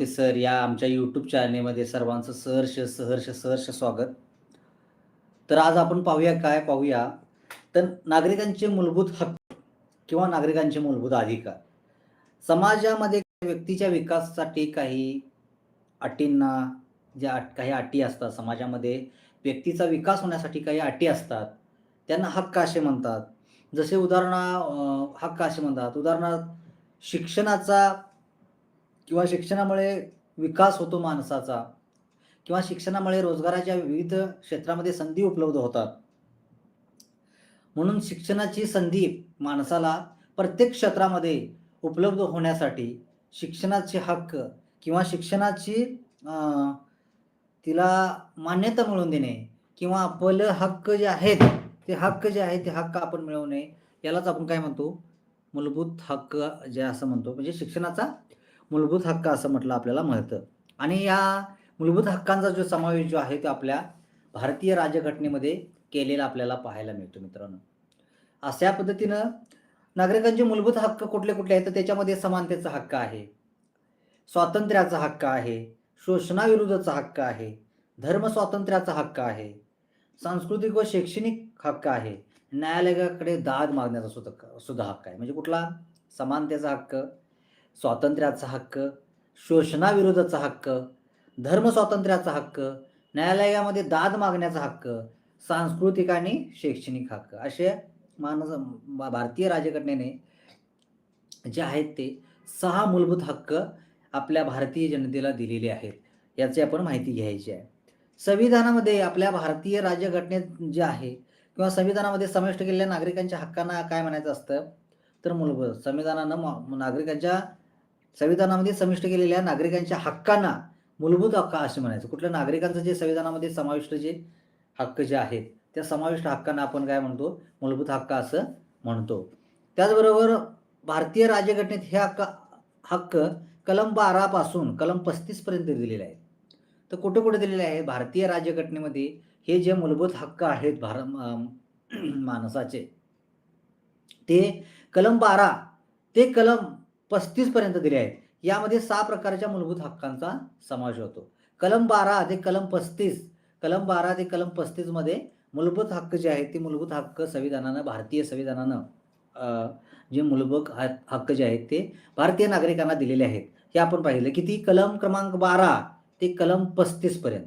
ते सर या आमच्या यूट्यूब चॅनेलमध्ये सर्वांचं सहर्ष सहर्ष सहर्ष स्वागत. तर आज आपण पाहूया काय पाहूया? तर नागरिकांचे मूलभूत हक्क किंवा नागरिकांचे मूलभूत अधिकार. समाजामध्ये व्यक्तीच्या विकासासाठी काही अटींना ज्या अट काही अटी असतात समाजामध्ये व्यक्तीचा विकास होण्यासाठी काही अटी असतात त्यांना हक्क असे म्हणतात. जसे उदाहरणा हक्क असे म्हणतात. उदाहरणार्थ शिक्षणाचा किंवा शिक्षणामुळे विकास होतो माणसाचा किंवा शिक्षणामुळे रोजगाराच्या विविध क्षेत्रामध्ये संधी उपलब्ध होतात. म्हणून शिक्षणाची संधी माणसाला प्रत्येक क्षेत्रामध्ये उपलब्ध होण्यासाठी शिक्षणाचे हक्क किंवा शिक्षणाची तिला मान्यता मिळवून देणे किंवा आपलं हक्क जे आहेत ते हक्क जे आहेत ते हक्क आपण मिळवणे यालाच आपण काय म्हणतो? मूलभूत हक्क जे असं म्हणतो. म्हणजे शिक्षणाचा मूलभूत हक्क असं म्हटलं आपल्याला मिळतं. आणि या मूलभूत हक्कांचा जो समावेश जो आहे तो आपल्या भारतीय राज्यघटनेमध्ये केलेला आपल्याला पाहायला मिळतो मित्रांनो. अशा पद्धतीनं नागरिकांचे मूलभूत हक्क कुठले कुठले आहेत तर त्याच्यामध्ये समानतेचा हक्क आहे स्वातंत्र्याचा हक्क आहे शोषणाविरुद्धचा हक्क आहे धर्म स्वातंत्र्याचा हक्क आहे सांस्कृतिक व शैक्षणिक हक्क आहे न्यायालयाकडे दाद मागण्याचा सुद्धा सुद्धा हक्क आहे. म्हणजे कुठला? समानतेचा हक्क स्वातंत्र्याचा हक्क शोषणाविरोधाचा हक्क धर्म स्वातंत्र्याचा हक्क न्यायालयामध्ये दाद मागण्याचा हक्क सांस्कृतिक आणि शैक्षणिक हक्क. असे मानस भारतीय राजघटनेने जे आहेत ते सहा मूलभूत हक्क आपल्या भारतीय जनतेला दिलेले आहेत. याची आपण माहिती घ्यायची आहे. संविधानामध्ये आपल्या भारतीय राज्यघटनेत जे आहे किंवा संविधानामध्ये समाविष्ट केलेल्या नागरिकांच्या हक्कांना काय म्हणायचं असतं? तर मूलभूत संविधानानं नागरिकांच्या संविधानामध्ये समाविष्ट केलेल्या नागरिकांच्या हक्कांना मूलभूत हक्क असे म्हणायचं. कुठल्या नागरिकांचं जे संविधानामध्ये समाविष्ट जे हक्क जे आहेत त्या समाविष्ट हक्कांना आपण काय म्हणतो? मूलभूत हक्क असं म्हणतो. त्याचबरोबर भारतीय राज्यघटनेत हे हक्क हक्क कलम बारापासून कलम पस्तीसपर्यंत दिलेले आहेत. तर कुठे कुठे दिलेले आहे भारतीय राज्यघटनेमध्ये हे जे मूलभूत हक्क आहेत भार माणसाचे ते कलम बारा ते कलम पस्तीस पर्यंत दिले आहेत. यामध्ये सहा प्रकारच्या मूलभूत हक्कांचा समावेश होतो. कलम बारा ते कलम पस्तीस कलम बारा ते कलम पस्तीसमध्ये मूलभूत हक्क जे आहेत ते मूलभूत हक्क संविधानानं भारतीय संविधानानं जे मूलभूत ह- हक्क जे आहेत ते भारतीय नागरिकांना दिलेले आहेत. हे आपण पाहिलं ती कलम क्रमांक बारा ते कलम पस्तीसपर्यंत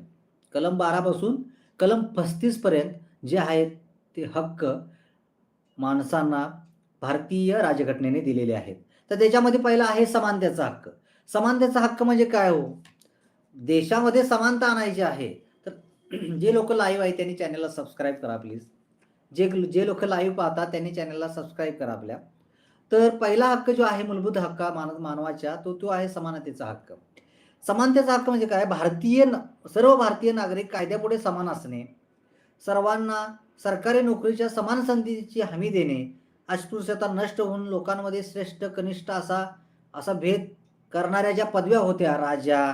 कलम बारापासून कलम पस्तीसपर्यंत जे आहेत ते हक्क माणसांना भारतीय राजघटनेने दिलेले आहेत. तर त्याच्यामध्ये पहिला आहे समानतेचा हक्क. समानतेचा हक्क म्हणजे काय हो? देशामध्ये समानता आणायची आहे. तर जे लोक लाईव्ह आहे त्यांनी चॅनलला सबस्क्राईब करा प्लीज जे जे लोक लाईव्ह पाहतात त्यांनी चॅनलला सबस्क्राईब करा आपल्या. तर पहिला हक्क जो आहे मूलभूत हक्क मान मानवाच्या तो तो आहे समानतेचा हक्क. समानतेचा हक्क म्हणजे काय? भारतीय न- सर्व भारतीय नागरिक कायद्यापुढे समान असणे. सर्वांना सरकारी नोकरीच्या समान संधीची हमी देणे. अस्पृश्यता नष्ट होऊन लोकांमध्ये श्रेष्ठ कनिष्ठ असा असा भेद करणाऱ्या ज्या पदव्या होत्या राजा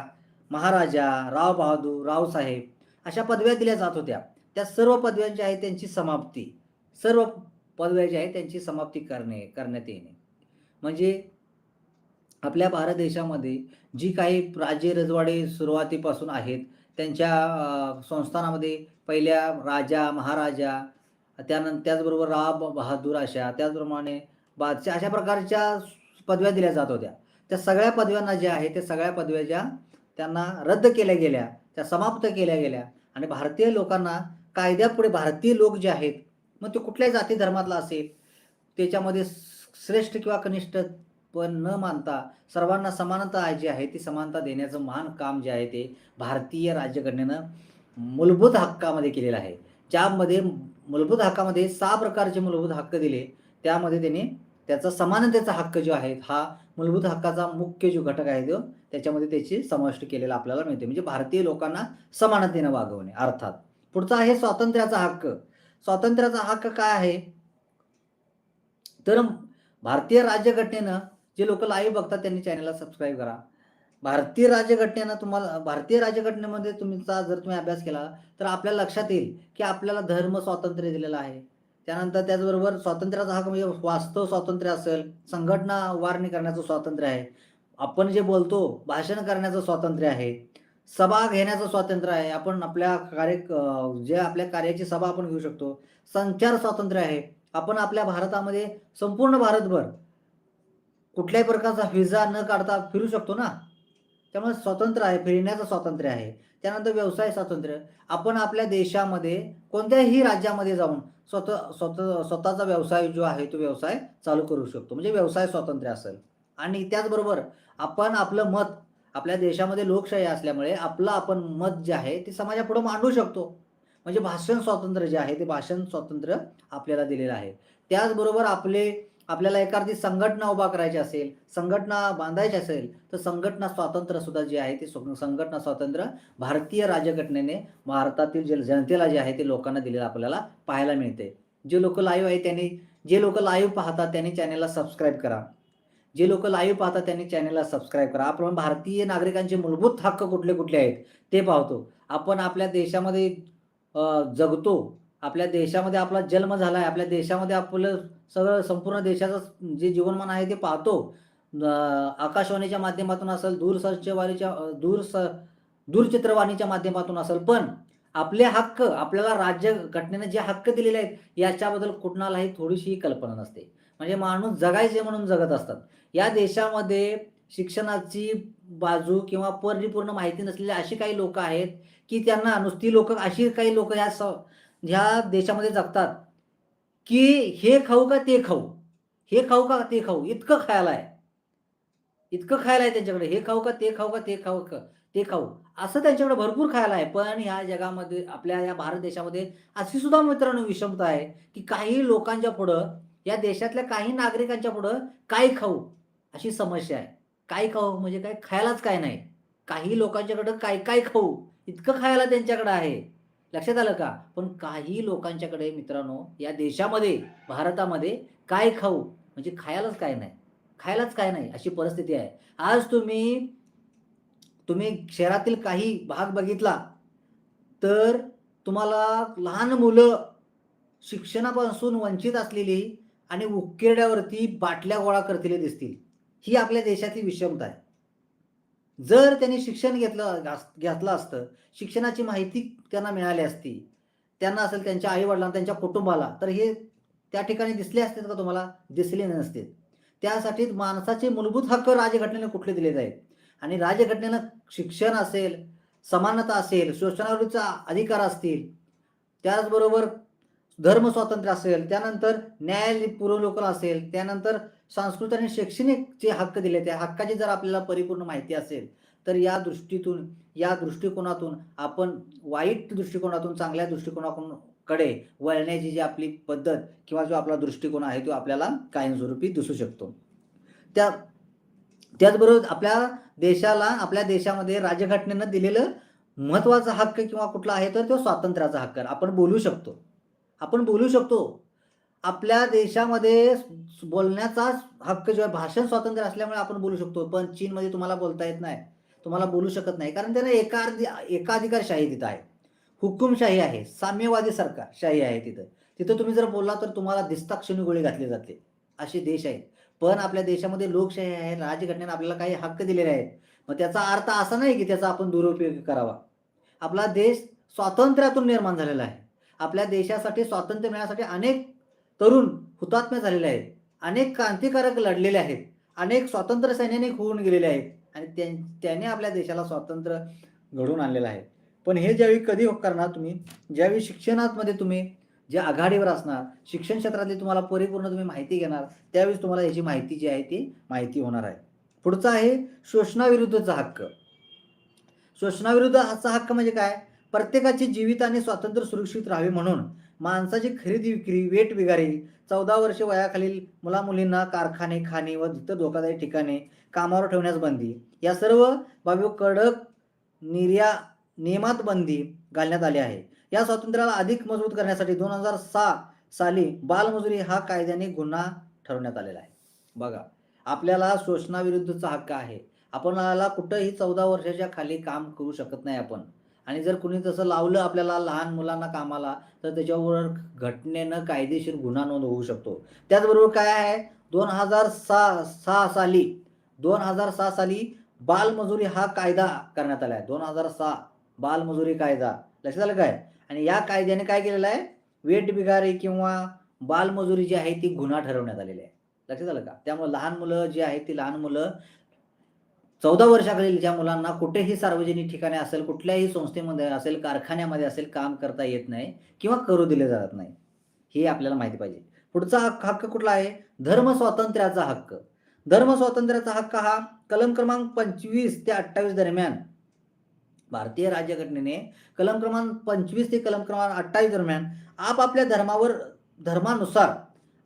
महाराजा राव बहादूर रावसाहेब अशा पदव्या दिल्या जात होत्या. त्या सर्व पदव्या ज्या आहेत त्यांची समाप्ती सर्व पदव्या ज्या आहेत त्यांची समाप्ती करणे करण्यात येणे. म्हणजे आपल्या भारत देशामध्ये जी काही राजे रजवाडे सुरुवातीपासून आहेत त्यांच्या संस्थानामध्ये पहिल्या राजा महाराजा त्यानंतर त्याचबरोबर राव बहादूर अशा त्याचप्रमाणे बादशाह अशा प्रकारच्या पदव्या दिल्या जात होत्या. त्या सगळ्या पदव्यांना ज्या आहे त्या सगळ्या पदव्या ज्या त्यांना रद्द केल्या गेल्या त्या समाप्त केल्या गेल्या. आणि भारतीय लोकांना कायद्यापुढे भारतीय लोक जे आहेत मग ते कुठल्याही जाती धर्मातला असेल त्याच्यामध्ये श्रेष्ठ किंवा कनिष्ठ पण न मानता सर्वांना समानता जी आहे ती समानता देण्याचं महान काम जे आहे ते भारतीय राज्यघटनेनं मूलभूत हक्कामध्ये केलेलं आहे. ज्यामध्ये मूलभूत हक्कामध्ये सहा प्रकारचे मूलभूत हक्क दिले. त्यामध्ये त्याने त्याचा समानतेचा हक्क जो आहे हा मूलभूत हक्काचा मुख्य जो घटक आहे तो त्याच्यामध्ये त्याची समाविष्ट केलेला आपल्याला मिळते म्हणजे भारतीय लोकांना समानतेनं वागवणे अर्थात. पुढचा आहे स्वातंत्र्याचा हक्क. स्वातंत्र्याचा हक्क काय आहे? तर भारतीय राज्यघटनेनं जे लोक लाईव्ह बघतात त्यांनी चॅनलला सबस्क्राईब करा. भारतीय राज्यघटनेनं तुम्हाला भारतीय राज्यघटनेमध्ये तुमचा जर तुम्ही अभ्यास केला तर आपल्याला लक्षात येईल की आपल्याला धर्म स्वातंत्र्य दिलेलं आहे. त्यानंतर त्याचबरोबर स्वातंत्र्याचा हक्क म्हणजे वास्तव स्वातंत्र्य असेल संघटना उभारणी करण्याचं स्वातंत्र्य आहे. आपण जे बोलतो भाषण करण्याचं स्वातंत्र्य आहे. सभा घेण्याचं स्वातंत्र्य आहे. आपण आपल्या कार्य जे आपल्या कार्याची सभा आपण घेऊ शकतो संचार स्वातंत्र्य आहे. आपण आपल्या भारतामध्ये संपूर्ण भारतभर कुठल्याही प्रकारचा व्हिसा न काढता फिरू शकतो ना? त्यामुळे स्वातंत्र्य आहे फिरण्याचं स्वातंत्र्य आहे. त्यानंतर व्यवसाय स्वातंत्र्य. आपण आपल्या देशामध्ये कोणत्याही राज्यामध्ये जाऊन स्वतः स्वतः स्वतःचा व्यवसाय जो आहे तो व्यवसाय चालू करू शकतो. म्हणजे व्यवसाय स्वातंत्र्य असेल. आणि त्याचबरोबर आपण आपलं मत आपल्या देशामध्ये लोकशाही असल्यामुळे आपलं आपण मत जे आहे ते समाजापुढे मांडू शकतो. म्हणजे भाषण स्वातंत्र्य जे आहे ते भाषण स्वातंत्र्य आपल्याला दिलेलं आहे. त्याचबरोबर आपले आपल्याला एखादी संघटना उभा करायची असेल संघटना बांधायची असेल तर संघटना स्वातंत्र्य सुद्धा जे आहे ते संघटना स्वातंत्र्य भारतीय राज्यघटनेने भारतातील जे जनतेला जे आहे ते लोकांना दिलेलं आपल्याला पाहायला मिळते. जे लोक लाईव्ह आहे त्यांनी जे लोक लाईव्ह पाहतात त्यांनी चॅनेलला सबस्क्राईब करा. जे लोक लाईव्ह पाहतात त्यांनी चॅनेलला सबस्क्राईब करा. आपण भारतीय नागरिकांचे मूलभूत हक्क कुठले कुठले आहेत ते पाहतो. आपण आपल्या देशामध्ये जगतो. आपल्या देशामध्ये आपला जन्म झाला आहे आपल्या देशामध्ये आपलं सगळं संपूर्ण देशाचं जे जीवनमान आहे ते पाहतो. आकाशवाणीच्या माध्यमातून असेल दूरसंचवाणीच्या दूर स दूरचित्रवाणीच्या माध्यमातून असेल. पण आपले हक्क आपल्याला राज्य घटनेने जे हक्क दिलेले आहेत याच्याबद्दल कुणालाही थोडीशी कल्पना नसते. म्हणजे माणूस जगायचे म्हणून जगत असतात. या देशामध्ये शिक्षणाची बाजू किंवा परिपूर्ण माहिती नसलेली अशी काही लोक आहेत की त्यांना नुसती लोक अशी काही लोक या स ह्या देशामध्ये जगतात. की हे खाऊ का ते खाऊ? हे खाऊ का ते खाऊ? इतकं खायला आहे. इतकं खायला आहे त्यांच्याकडे. हे खाऊ का ते खाऊ का ते खाऊ का ते खाऊ? असं त्यांच्याकडे भरपूर खायला आहे. पण ह्या जगामध्ये आपल्या या भारत देशामध्ये अशी सुद्धा मित्रांनो विषमता आहे की काही लोकांच्या पुढं या देशातल्या काही नागरिकांच्या पुढं काय खाऊ अशी समस्या आहे. काय खाऊ? म्हणजे काय? खायलाच काय नाही. काही लोकांच्याकडं काय काय खाऊ? इतकं खायला त्यांच्याकडं आहे. लक्षात आलं का? पण काही लोकांच्याकडे मित्रांनो या देशामध्ये भारतामध्ये काय खाऊ? म्हणजे खायलाच काय नाही. खायलाच काय नाही अशी परिस्थिती आहे. आज तुम्ही तुम्ही शहरातील काही भाग बघितला तर तुम्हाला लहान मुलं शिक्षणापासून वंचित असलेली आणि उक्केड्यावरती बाटल्या गोळा करलेले दिसतील. ही आपल्या देशातील विषमता आहे. जर त्यांनी शिक्षण घेतलं घेतलं असतं शिक्षणाची माहिती त्यांना मिळाली असती त्यांना असेल त्यांच्या आईवडिलांना त्यांच्या कुटुंबाला तर हे त्या ठिकाणी दिसले असते का तुम्हाला? दिसले नसते. त्यासाठी माणसाचे मूलभूत हक्क राज्यघटनेने कुठले दिले जाईल आणि राज्यघटनेनं शिक्षण असेल समानता असेल शोषणावरचा अधिकार असतील त्याचबरोबर धर्म स्वातंत्र्य असेल त्यानंतर न्याय पुरवलोकन असेल त्यानंतर सांस्कृतिक आणि शैक्षणिक जे हक्क दिले त्या हक्काची जर आपल्याला परिपूर्ण माहिती असेल तर या दृष्टीतून या दृष्टिकोनातून आपण वाईट दृष्टिकोनातून चांगल्या दृष्टिकोनातून कडे वळण्याची जी आपली पद्धत किंवा जो आपला दृष्टिकोन आहे तो आपल्याला कायमस्वरूपी दिसू शकतो. त्या त्याचबरोबर आपल्या देशाला आपल्या देशामध्ये राज्यघटनेनं दिलेलं महत्त्वाचा हक्क किंवा कुठला आहे तर तो स्वातंत्र्याचा हक्क आपण बोलू शकतो. आपण बोलू शकतो. आपल्या देशामध्ये बोलण्याचा हक्क जेव्हा भाषण स्वातंत्र्य असल्यामुळे आपण बोलू शकतो पण चीनमध्ये तुम्हाला बोलता येत नाही. तुम्हाला बोलू शकत नाही. कारण त्यांना एका एकाधिकारशाही तिथं आहे. हुकुमशाही आहे. साम्यवादी सरकार शाही आहे तिथं. तिथं तुम्ही जर बोलला तर तुम्हाला दिसताक्षणी गोळी घातली जाते. असे देश आहेत पण आपल्या देशामध्ये लोकशाही आहे. राजघटनेने आपल्याला काही हक्क दिलेले आहेत. मग त्याचा अर्थ असा नाही की त्याचा आपण दुरुपयोग करावा. आपला देश स्वातंत्र्यातून निर्माण झालेला आहे. आपल्या देशासाठी स्वातंत्र्य मिळण्यासाठी अनेक तरुण हुतात्म्य झालेले आहेत. अनेक क्रांतिकारक लढलेले आहेत. अनेक स्वातंत्र्य सैनिक होऊन गेलेले आहेत. आणि त्यां- त्याने आपल्या देशाला स्वातंत्र्य घडवून आणलेलं आहे. पण हे ज्यावेळी कधी हो- करणार तुम्ही? ज्यावेळी शिक्षणामध्ये तुम्ही जे आघाडीवर असणार शिक्षण क्षेत्रातली तुम्हाला परिपूर्ण तुम्ही माहिती घेणार त्यावेळेस तुम्हाला याची माहिती जी आहे ती माहिती होणार आहे. पुढचा आहे शोषणाविरुद्धचा हक्क. शोषणाविरुद्धचा हक्क म्हणजे काय? प्रत्येकाचे जीवित आणि स्वातंत्र्य सुरक्षित राहावे म्हणून माणसाची खरेदी विक्री वेट बिगारी चौदा वर्ष वयाखालील मुला मुलींना कारखाने खाणे व इतर धोकादायक ठिकाणे कामावर ठेवण्यास बंदी. या सर्व बाबी कडक निर्या नियमात बंदी घालण्यात आली आहे. या स्वातंत्र्याला अधिक मजबूत करण्यासाठी दोन हजार सहा साली बालमजुरी हा कायद्याने गुन्हा ठरवण्यात आलेला आहे. बघा आपल्याला शोषणाविरुद्धचा हक्क आहे. आपणाला कुठंही चौदा वर्षाच्या खाली काम करू शकत नाही आपण. आणि जर कुणी तसं लावलं आपल्याला लहान मुलांना कामाला तर त्याच्यावर घटनेनं कायदेशीर गुन्हा नोंद होऊ शकतो. त्याचबरोबर काय आहे? दोन हजार सहा सहा साली दोन हजार सहा साली बालमजुरी हा कायदा करण्यात आला आहे. दोन हजार सहा बालमजुरी कायदा. लक्षात आलं काय? आणि या कायद्याने काय केलेलं आहे? वेट बिगारी किंवा बालमजुरी जी आहे ती गुन्हा ठरवण्यात आलेली आहे. लक्षात आलं का? त्यामुळे लहान मुलं जी आहेत ती लहान मुलं चौदा वर्षाखालील ज्या मुलांना कुठेही सार्वजनिक ठिकाणी असेल कुठल्याही संस्थेमध्ये असेल कारखान्यामध्ये असेल काम करता येत नाही किंवा करू दिले जात नाही हे आपल्याला माहिती पाहिजे. पुढचा हक्क हक्क कुठला आहे? धर्म स्वातंत्र्याचा हक्क. धर्म स्वातंत्र्याचा हक्क हा कलम क्रमांक पंचवीस ते अठ्ठावीस दरम्यान भारतीय राज्यघटनेने कलम क्रमांक पंचवीस ते कलम क्रमांक अठ्ठावीस दरम्यान आपापल्या धर्मावर धर्मानुसार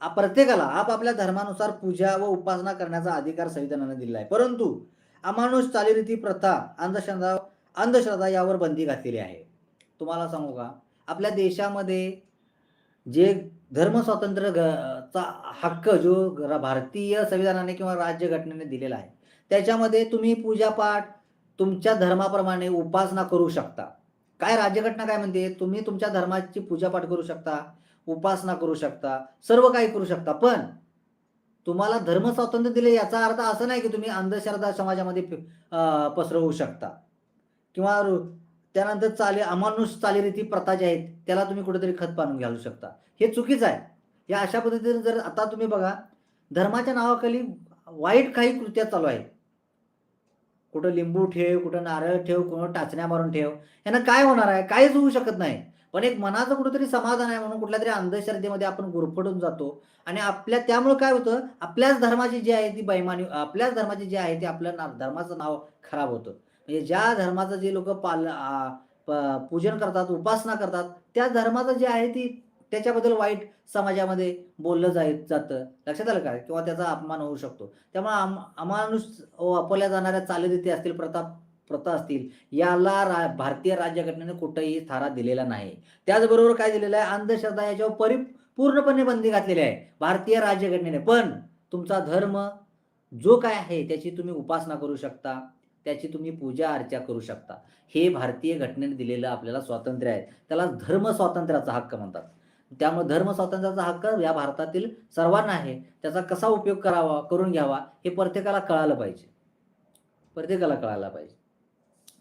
आ- प्रत्येकाला आपापल्या धर्मानुसार पूजा व उपासना करण्याचा अधिकार संविधानाने दिलेला आहे. परंतु अमानुष चालीरीती प्रथा अंधश्रद्धा अंधश्रद्धा यावर बंदी घातलेली आहे. तुम्हाला सांगू का? आपल्या देशामध्ये जे धर्म स्वातंत्र्य ग- चा हक्क जो भारतीय संविधानाने किंवा राज्यघटनेने दिलेला आहे त्याच्यामध्ये तुम्ही पूजापाठ तुमच्या धर्माप्रमाणे उपासना करू शकता. काय राज्यघटना काय म्हणते? तुम्ही तुमच्या धर्माची पूजापाठ करू शकता उपासना करू शकता सर्व काही करू शकता. पण तुम्हाला धर्म स्वातंत्र्य दिले याचा अर्थ असं नाही की तुम्ही अंधश्रद्धा समाजामध्ये पसरवू शकता. किंवा त्यानंतर चाली अमानुष चालीरीती प्रथा ज्या आहेत त्याला तुम्ही कुठेतरी खत पाणून घालू शकता. हे चुकीचं आहे. या अशा पद्धतीने जर आता तुम्ही बघा धर्माच्या नावाखाली वाईट काही कृत्या चालू आहेत. कुठं लिंबू ठेव कुठं नारळ ठेव कुठं टाचण्या मारून ठेव यांना काय होणार आहे? काहीच होऊ शकत नाही. पण एक मनाचं कुठंतरी समाधान आहे म्हणून कुठल्या तरी अंधश्रद्धेमध्ये आपण गुरफटून जातो. आणि आपल्या त्यामुळे काय होतं? आपल्याच धर्माची जी आहे ती बैमानी आपल्याच धर्माची जी आहे ती आपल्या ना धर्माचं नाव खराब होतं. म्हणजे ज्या धर्माचं जे लोक पाल प- पूजन करतात उपासना करतात त्या धर्माचं जे आहे ती त्याच्याबद्दल वाईट समाजामध्ये बोललं जाय जातं. लक्षात आलं का? किंवा त्याचा अपमान होऊ शकतो. त्यामुळे आम अमानुष वापरल्या जाणाऱ्या चालीरीती असतील प्रताप प्रथा असतील याला रा भारतीय राज्यघटनेने कुठेही थारा दिलेला नाही. त्याचबरोबर काय दिलेलं आहे? अंधश्रद्धा याच्यावर परि पूर्णपणे बंदी घातलेली आहे. भारतीय राज्यघटनेने. पण तुमचा धर्म जो काय आहे त्याची तुम्ही उपासना करू शकता. त्याची तुम्ही पूजा अर्चा करू शकता. हे भारतीय घटनेने दिलेलं आपल्याला स्वातंत्र्य आहे. त्याला धर्म स्वातंत्र्याचा हक्क म्हणतात. त्यामुळे धर्म स्वातंत्र्याचा हक्क या भारतातील सर्वांना आहे. त्याचा कसा उपयोग करावा करून घ्यावा हे प्रत्येकाला कळालं पाहिजे. प्रत्येकाला कळायला पाहिजे.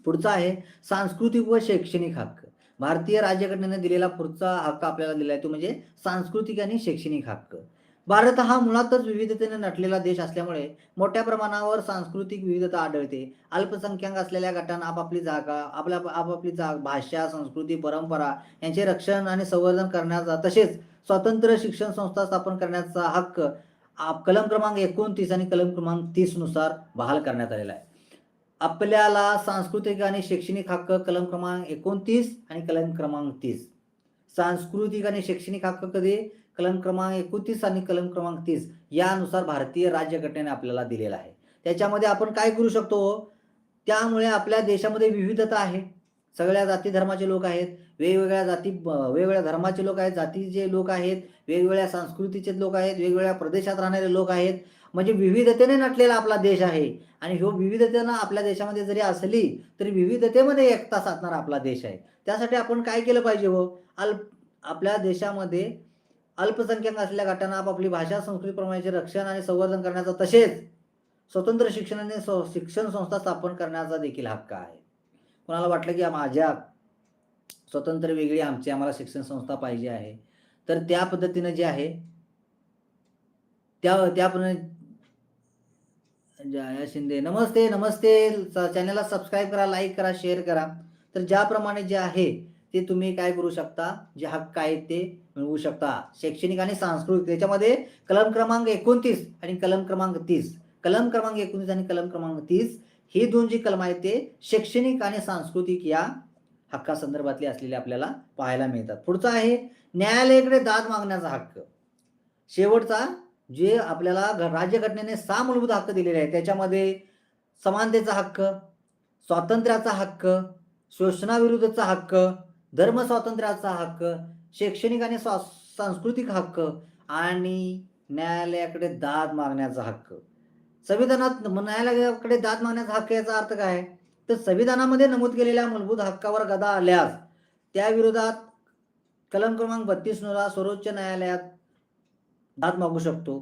पुढचा आहे सांस्कृतिक व शैक्षणिक हक्क. भारतीय राज्यघटनेने दिलेला पुढचा हक्क आपल्याला दिला आहे तो म्हणजे सांस्कृतिक आणि शैक्षणिक हक्क. भारत हा मुळातच विविधतेने नटलेला देश असल्यामुळे मोठ्या प्रमाणावर सांस्कृतिक विविधता आढळते. अल्पसंख्याक असलेल्या गटांना आपापली जागा आपल्या आपापली जाग भाषा संस्कृती परंपरा यांचे रक्षण आणि संवर्धन करण्याचा तसेच स्वतंत्र शिक्षण संस्था स्थापन करण्याचा हक्क आप- कलम क्रमांक एकोणतीस आणि कलम क्रमांक तीसनुसार बहाल करण्यात आलेला आहे. आपल्याला सांस्कृतिक आणि शैक्षणिक हक्क कलम क्रमांक एकोणतीस आणि कलम क्रमांक तीस. सांस्कृतिक आणि शैक्षणिक हक्क कधी? कलम क्रमांक एकोणतीस आणि कलम क्रमांक तीस यानुसार भारतीय राज्यघटनेने आपल्याला दिलेला आहे. त्याच्यामध्ये आपण काय करू शकतो? त्यामुळे आपल्या देशामध्ये विविधता आहे. सगळ्या जाती धर्माचे लोक आहेत. वेगवेगळ्या जाती वेगवेगळ्या धर्माचे लोक आहेत. जातीचे लोक आहेत. वेगवेगळ्या संस्कृतीचे लोक आहेत. वेगवेगळ्या प्रदेशात राहणारे लोक आहेत. म्हणजे विविधतेने नटलेला आपला देश आहे. आणि ह्यो विविधतेनं आपल्या देशामध्ये जरी असली तरी विविधतेमध्ये एकता साधणारा आपला देश आहे. त्यासाठी आपण काय केलं पाहिजे हो? अल्प आपल्या देशामध्ये अल्पसंख्याक असलेल्या गटांना आपापली भाषा संस्कृतीप्रमाणेचे रक्षण आणि संवर्धन करण्याचा तसेच स्वतंत्र शिक्षणाने स्व शिक्षण संस्था स्थापन करण्याचा देखील हक्क आहे. कोणाला वाटलं की माझ्या स्वतंत्र वेगळी आमची आम्हाला शिक्षण संस्था पाहिजे आहे? तर त्या पद्धतीनं जे आहे त्या त्या जया शिंदे. नमस्ते नमस्ते. चॅनलला सबस्क्राईब करा लाईक करा शेअर करा. तर ज्याप्रमाणे जे आहे ते तुम्ही काय करू शकता? जे हक्क आहेत ते मिळवू शकता. शैक्षणिक आणि सांस्कृतिक. त्याच्यामध्ये कलम क्रमांक एकोणतीस आणि कलम क्रमांक तीस. कलम क्रमांक एकोणतीस आणि कलम क्रमांक तीस ही दोन जी कलम आहेत ते शैक्षणिक आणि सांस्कृतिक या हक्कासंदर्भातले असलेले आपल्याला पाहायला मिळतात. पुढचा आहे न्यायालयाकडे दाद मागण्याचा हक्क. शेवटचा जे आपल्याला घ- राज्यघटनेने सहा मूलभूत हक्क दिलेले आहेत. त्याच्यामध्ये समानतेचा हक्क स्वातंत्र्याचा हक्क शोषणाविरुद्धचा हक्क धर्म स्वातंत्र्याचा हक्क शैक्षणिक आणि स्वा- सांस्कृतिक हक्क आणि न्यायालयाकडे दाद मागण्याचा हक्क. संविधानात न्यायालयाकडे दाद मागण्याचा हक्क याचा अर्थ काय? तर संविधानामध्ये नमूद केलेल्या मूलभूत हक्कावर गदा आल्यास त्याविरोधात कलम क्रमांक बत्तीसनुसार सर्वोच्च न्यायालयात दाद मागू शकतो.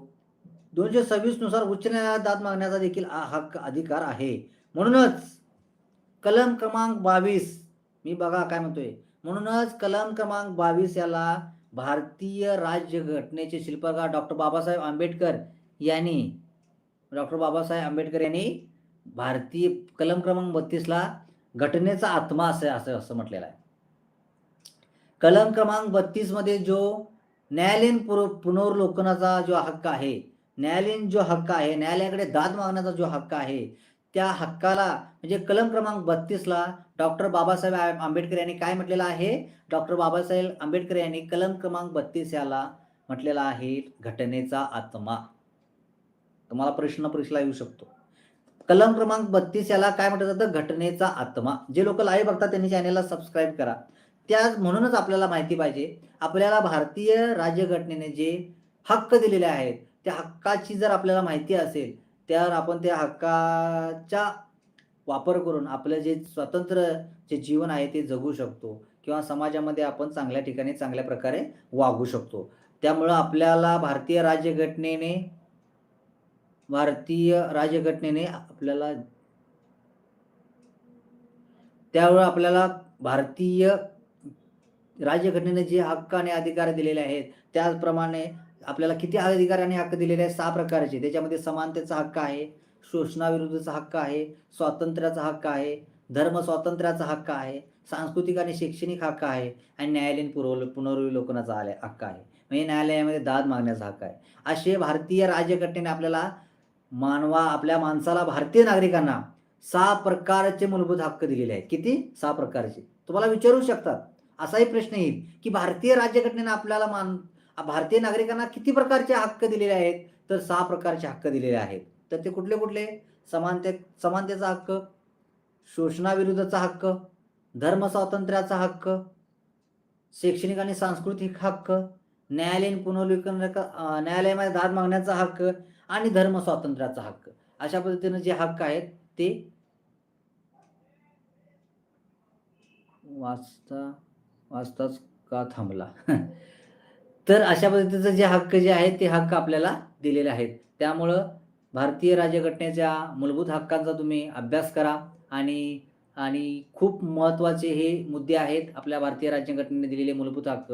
दोनशे सव्वीसनुसार उच्च न्यायालयात दाद मागण्याचा देखील हक्क अधिकार आहे. म्हणूनच कलम क्रमांक बावीस मी बघा काय म्हणतोय. म्हणूनच कलम क्रमांक बावीस याला भारतीय राज्य घटनेचे शिल्पकार डॉक्टर बाबासाहेब आंबेडकर यांनी डॉक्टर बाबासाहेब आंबेडकर यांनी भारतीय कलम क्रमांक बत्तीसला घटनेचा आत्मा असं असं असं म्हटलेलं आहे. कलम क्रमांक बत्तीसमध्ये जो न्यायालयीन पुर पुनर्लोकनाचा जो हक्क आहे न्यायालयीन जो हक्क आहे न्यायालयाकडे दाद मागण्याचा जो हक्क आहे त्या हक्काला म्हणजे कलम क्रमांक बत्तीसला डॉक्टर बाबासाहेब आंबेडकर यांनी काय म्हटलेलं आहे? डॉक्टर बाबासाहेब आंबेडकर यांनी कलम क्रमांक बत्तीस याला म्हटलेला आहे घटनेचा आत्मा. तुम्हाला प्रश्न परीक्षेला येऊ शकतो. कलम क्रमांक बत्तीस याला काय म्हटलं जातं? घटनेचा आत्मा. जे लोक लाईव्ह बघतात त्यांनी चॅनेलला सबस्क्राईब करा. त्या म्हणूनच आपल्याला माहिती पाहिजे. आपल्याला भारतीय राज्यघटनेने जे हक्क दिलेले आहेत त्या हक्काची जर आपल्याला माहिती असेल तर आपण त्या हक्काचा वापर करून आपलं जे स्वतंत्र जे जीवन आहे ते जगू शकतो किंवा समाजामध्ये आपण चांगल्या ठिकाणी चांगल्या प्रकारे वागू शकतो. त्यामुळं आपल्याला भारतीय राज्यघटनेने भारतीय राज्यघटनेने आपल्याला त्यामुळे आपल्याला भारतीय राज्यघटनेने जे हक्क आणि अधिकार दिलेले आहेत त्याचप्रमाणे आपल्याला किती अधिकार आणि हक्क दिलेले आहेत सहा प्रकारचे. त्याच्यामध्ये समानतेचा हक्क आहे शोषणाविरुद्धचा हक्क आहे स्वातंत्र्याचा हक्क आहे धर्म स्वातंत्र्याचा हक्क आहे सांस्कृतिक आणि शैक्षणिक हक्क आहे आणि न्यायालयीन पुरव पुनर्विलोकनाचा आले हक्क आहे. म्हणजे न्यायालयामध्ये दाद मागण्याचा हक्क आहे. असे भारतीय राज्यघटनेने आपल्याला मानवा आपल्या माणसाला भारतीय नागरिकांना सहा प्रकारचे मूलभूत हक्क दिलेले आहेत. किती? सहा प्रकारचे. तुम्हाला विचारू शकतात. असाही प्रश्न येईल की भारतीय राज्यघटनेनं आपल्याला मान भारतीय नागरिकांना किती प्रकारचे हक्क दिलेले आहेत? तर सहा प्रकारचे हक्क दिलेले आहेत. तर ते कुठले कुठले? समानते समानतेचा हक्क शोषणाविरुद्धचा हक्क धर्म स्वातंत्र्याचा हक्क शैक्षणिक आणि सांस्कृतिक हक्क न्यायालयीन पुनर्विकन न्यायालयामध्ये दाद मागण्याचा हक्क आणि धर्म स्वातंत्र्याचा हक्क. अशा पद्धतीनं जे हक्क आहेत ते वाचता वाचताच का थांबला? तर अशा पद्धतीचं जे हक्क जे आहेत ते हक्क आपल्याला दिलेले आहेत. त्यामुळं भारतीय राज्यघटनेच्या मूलभूत हक्कांचा तुम्ही अभ्यास करा आणि आणि खूप महत्त्वाचे हे मुद्दे आहेत आपल्या भारतीय राज्यघटनेने दिलेले मूलभूत हक्क.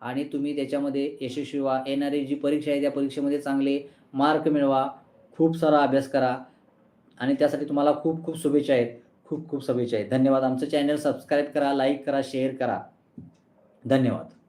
आणि तुम्ही त्याच्यामध्ये यशस्वी व्हा. येणारी जी परीक्षा आहे त्या परीक्षेमध्ये चांगले मार्क मिळवा. खूप सारा अभ्यास करा. आणि त्यासाठी तुम्हाला खूप खूप शुभेच्छा आहेत. खूप खूप शुभेच्छा आहेत. धन्यवाद. आमचं चॅनल सबस्क्राईब करा लाईक करा शेअर करा. धन्यवाद.